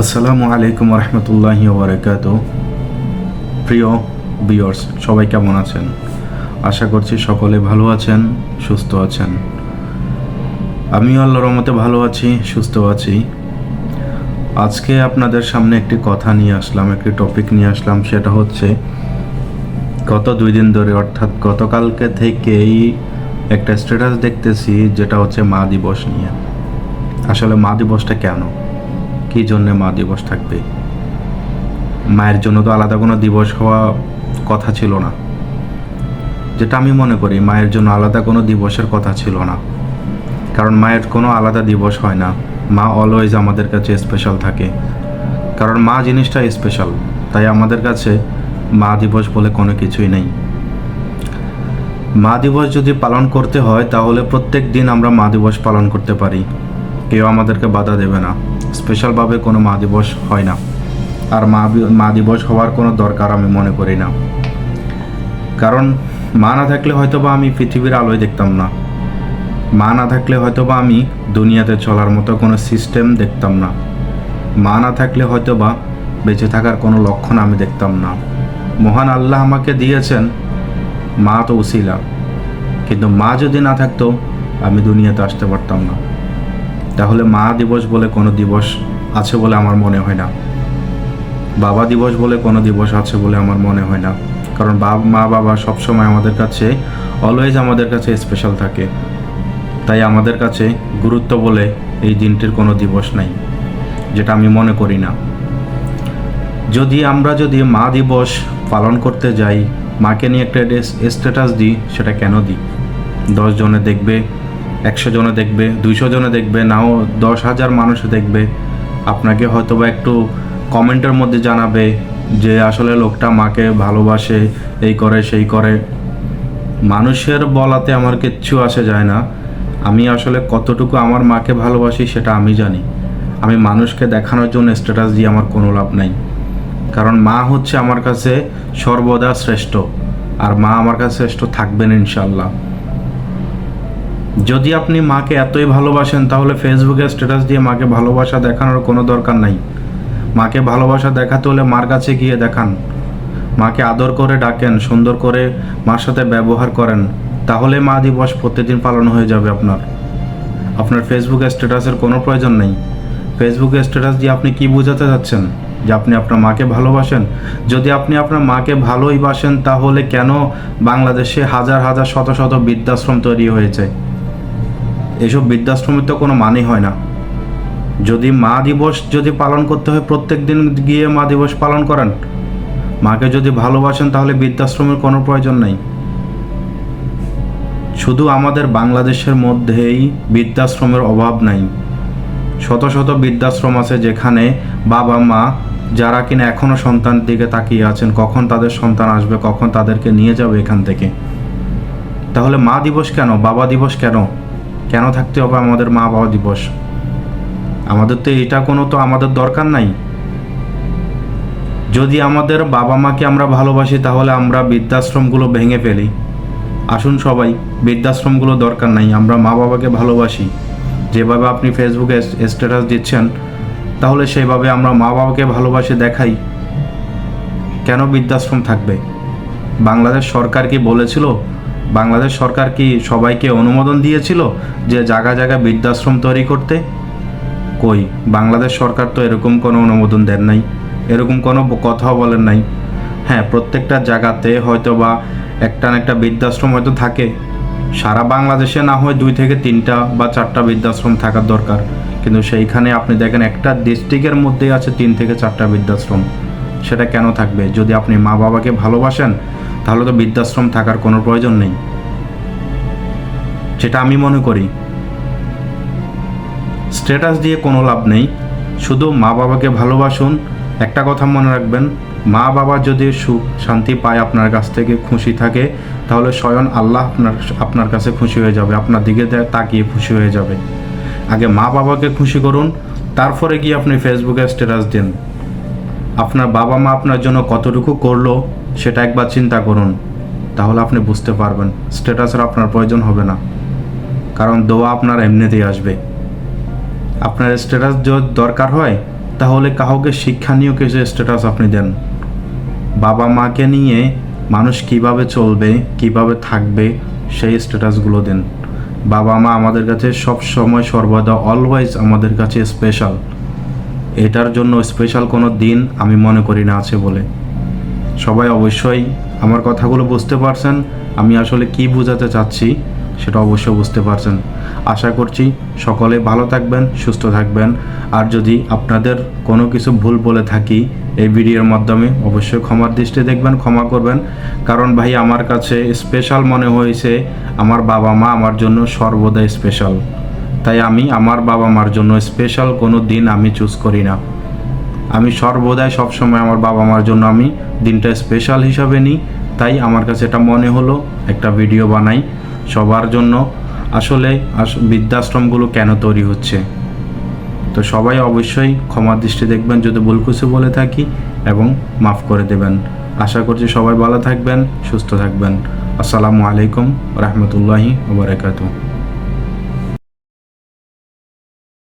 আসসালামু আলাইকুম রহমতুল্লাহি ওবরাকাত প্রিয় বিয়র্স সবাই কেমন আছেন? আশা করছি সকলে ভালো আছেন, সুস্থ আছেন। আমিও আল্লাহর রহমতে ভালো আছি, সুস্থ আছি। আজকে আপনাদের সামনে একটি কথা নিয়ে আসলাম, একটি টপিক নিয়ে আসলাম, সেটা হচ্ছে গত দুই দিন ধরে, অর্থাৎ গতকালকে থেকেই একটা স্ট্যাটাস দেখতেছি, যেটা হচ্ছে মা দিবস নিয়ে। আসলে মা দিবসটা কেন? কী জন্যে মা দিবস থাকবে? মায়ের জন্য তো আলাদা কোনো দিবস হওয়া কথা ছিল না। যেটা আমি মনে করি, মায়ের জন্য আলাদা কোনো দিবসের কথা ছিল না। কারণ মায়ের কোনো আলাদা দিবস হয় না। মা অলওয়েজ আমাদের কাছে স্পেশাল থাকে। কারণ মা জিনিসটা স্পেশাল তাই আমাদের কাছে মা দিবস বলে কোনো কিছুই নেই। মা দিবস যদি পালন করতে হয়, তাহলে প্রত্যেক দিন আমরা মা দিবস পালন করতে পারি। কেউ আমাদেরকে বাধা দেবে না। স্পেশালভাবে কোনো মা দিবস হয় না। আর মা মা দিবস হওয়ার কোনো দরকার আমি মনে করি না। কারণ মা না থাকলে হয়তো বা আমি পৃথিবীর আলোয় দেখতাম না। মা না থাকলে হয়তো বা আমি দুনিয়াতে চলার মতো কোনো সিস্টেম দেখতাম না। মা না থাকলে হয়তো বা বেঁচে থাকার কোনো লক্ষণ আমি দেখতাম না। মহান আল্লাহ আমাকে দিয়েছেন মা তো উসিলা। কিন্তু মা যদি না থাকতো, আমি দুনিয়াতে আসতে পারতাম না। তাহলে মা দিবস বলে কোনো দিবস আছে বলে আমার মনে হয় না। বাবা দিবস বলে কোনো দিবস আছে বলে আমার মনে হয় না। কারণ বাবা, মা, বাবা সবসময় আমাদের কাছে অলওয়েজ আমাদের কাছে স্পেশাল থাকে। তাই আমাদের কাছে গুরুত্ব বলে এই দিনটির কোনো দিবস নাই, যেটা আমি মনে করি না। যদি আমরা যদি মা দিবস পালন করতে যাই, মাকে নিয়ে একটা স্ট্যাটাস দিই, সেটা কেন দিই? দশজনে দেখবে একশো জনে দেখবে, দুইশো জনে দেখবে, নাও দশ হাজার মানুষ দেখবে। আপনাকে হয়তো বা একটু কমেন্টের মধ্যে জানাবে যে আসলে লোকটা মাকে ভালোবাসে, এই করে, সেই করে। মানুষের বলাতে আমার কিচ্ছু আসে যায় না। আমি আসলে কতটুকু আমার মাকে ভালোবাসি সেটা আমি জানি। আমি মানুষকে দেখানোর জন্য স্ট্যাটাস দিয়ে আমার কোনো লাভ নাই। কারণ মা হচ্ছে আমার কাছে সর্বদা শ্রেষ্ঠ। আর মা আমার কাছে শ্রেষ্ঠ থাকবেন ইনশাল্লাহ যদি আপনি মাকে এতই ভালোবাসেন, তাহলে ফেসবুকে স্ট্যাটাস দিয়ে মাকে ভালোবাসা দেখানোর কোনো দরকার নাই। মাকে ভালোবাসা দেখাতে হলে মার কাছে গিয়ে দেখান। মাকে আদর করে ডাকেন, সুন্দর করে মার সাথে ব্যবহার করেন। তাহলে মা দিবস প্রতিদিন পালন হয়ে যাবে আপনার। আপনার ফেসবুকে স্ট্যাটাসের কোনো প্রয়োজন নেই। ফেসবুকে স্ট্যাটাস দিয়ে আপনি কি বোঝাতে যাচ্ছেন? যে আপনি আপনার মাকে ভালোবাসেন। যদি আপনি আপনার মাকে ভালোই বাসেন, তাহলে কেন বাংলাদেশে হাজার হাজার শত শত বৃদ্ধাশ্রম তৈরি হয়েছে? এসব বৃদ্ধাশ্রমের তো কোনো মানেই হয় না। যদি মা দিবস যদি পালন করতে হয়, প্রত্যেক দিন গিয়ে মা দিবস পালন করেন। মাকে যদি ভালোবাসেন, তাহলে বৃদ্ধাশ্রমের কোনো প্রয়োজন নেই। শুধু আমাদের বাংলাদেশের মধ্যেই বৃদ্ধাশ্রমের অভাব নাই। শত শত বৃদ্ধাশ্রম আছে যেখানে বাবা মা, যারা কিনা এখনও সন্তানের দিকে তাকিয়ে আছেন, কখন তাদের সন্তান আসবে, কখন তাদেরকে নিয়ে যাবে এখান থেকে। তাহলে মা দিবস কেন? বাবা দিবস কেন? কেন থাকতে হবে আমাদের মা বাবা দিবস? আমাদের তো এটা কোনো তো আমাদের দরকার নাই। যদি আমাদের বাবা মাকে আমরা ভালোবাসি, তাহলে আমরা বৃদ্ধাশ্রমগুলো ভেঙে ফেলি। আসুন সবাই, বৃদ্ধাশ্রমগুলো দরকার নাই, আমরা মা বাবাকে ভালোবাসি। যেভাবে আপনি ফেসবুকে স্ট্যাটাস দিচ্ছেন, তাহলে সেইভাবে আমরা মা বাবাকে ভালোবাসে দেখাই। কেন বৃদ্ধাশ্রম থাকবে? বাংলাদেশ সরকার কি বলেছিল? বাংলাদেশ সরকার কি সবাইকে অনুমোদন দিয়েছিল যে জায়গা জায়গা বৃদ্ধাশ্রম তৈরি করতে? কই, বাংলাদেশ সরকার তো এরকম কোনো অনুমোদন দেন নাই, এরকম কোনো কথাও বলেন নাই। হ্যাঁ প্রত্যেকটা জায়গাতে হয়তো বা একটা না একটা বৃদ্ধাশ্রম হয়তো থাকে। সারা বাংলাদেশে না হয় দুই থেকে তিনটা বা চারটা বৃদ্ধাশ্রম থাকার দরকার। কিন্তু সেইখানে আপনি দেখেন একটা ডিস্ট্রিক্টের মধ্যেই আছে তিন থেকে চারটা বৃদ্ধাশ্রম। সেটা কেন থাকবে? যদি আপনি মা বাবাকে ভালোবাসেন তাহলে তো বৃদ্ধাশ্রম থাকার কোনো প্রয়োজন নেই। সেটা আমি মনে করি। স্ট্যাটাস দিয়ে কোনো লাভ নেই। শুধু মা বাবাকে ভালোবাসুন। একটা কথা মনে রাখবেন, মা বাবা যদি সুখ, শান্তি পায় আপনার কাছ থেকে, খুশি থাকে, তাহলে স্বয়ং আল্লাহ আপনার আপনার কাছে খুশি হয়ে যাবে, আপনার দিকে তাকিয়ে খুশি হয়ে যাবে। আগে মা বাবাকে খুশি করুন, তারপরে গিয়ে আপনি ফেসবুকে স্ট্যাটাস দিন। আপনার বাবা মা আপনার জন্য কতটুকু করল সেটা একবার চিন্তা করুন। তাহলে আপনি বুঝতে পারবেন, স্ট্যাটাসের আপনার প্রয়োজন হবে না। কারণ দোয়া আপনার এমনিতেই আসবে। আপনার স্ট্যাটাস যদি দরকার হয়, তাহলে কাউকে শিক্ষণীয় কিছু স্ট্যাটাস আপনি দেন। বাবা মাকে নিয়ে মানুষ কীভাবে চলবে, কীভাবে থাকবে, সেই স্ট্যাটাসগুলো দেন। বাবা মা আমাদের কাছে সব সময় সর্বদা অলওয়েজ আমাদের কাছে স্পেশাল এটার জন্য স্পেশাল কোনো দিন আমি মনে করি না আছে বলে। সবাই অবশ্যই আমার কথাগুলো বুঝতে পারছেন। আমি আসলে কি বোঝাতে চাচ্ছি সেটা অবশ্যই বুঝতে পারছেন। আশা করছি সকলে ভালো থাকবেন, সুস্থ থাকবেন। আর যদি আপনাদের কোনো কিছু ভুল বলে থাকি, এই ভিডিওর মাধ্যমে অবশ্যই ক্ষমার দৃষ্টি দেখবেন, ক্ষমা করবেন। কারণ ভাই, আমার কাছে স্পেশাল মনে হয়েছে, আমার বাবা মা আমার জন্য সর্বদাই স্পেশাল তাই আমি আমার বাবা মার জন্য স্পেশাল কোনো দিন আমি চুজ করি না। আমি সর্বদাই সবসময় আমার বাবা মার জন্য আমি দিনটা স্পেশাল হিসাবে নিই। তাই আমার কাছে এটা মনে হলো, একটা ভিডিও বানাই সবার জন্য। আসলে আস- বৃদ্ধাশ্রমগুলো কেন তৈরি হচ্ছে? তো সবাই অবশ্যই ক্ষমা দৃষ্টি দেখবেন, যদি ভুল কিছু বলে থাকি, এবং মাফ করে দেবেন। আশা করছি সবাই ভালো থাকবেন, সুস্থ থাকবেন। আসসালামু আলাইকুম, রহমতুল্লাহি ওবরাকাতুহ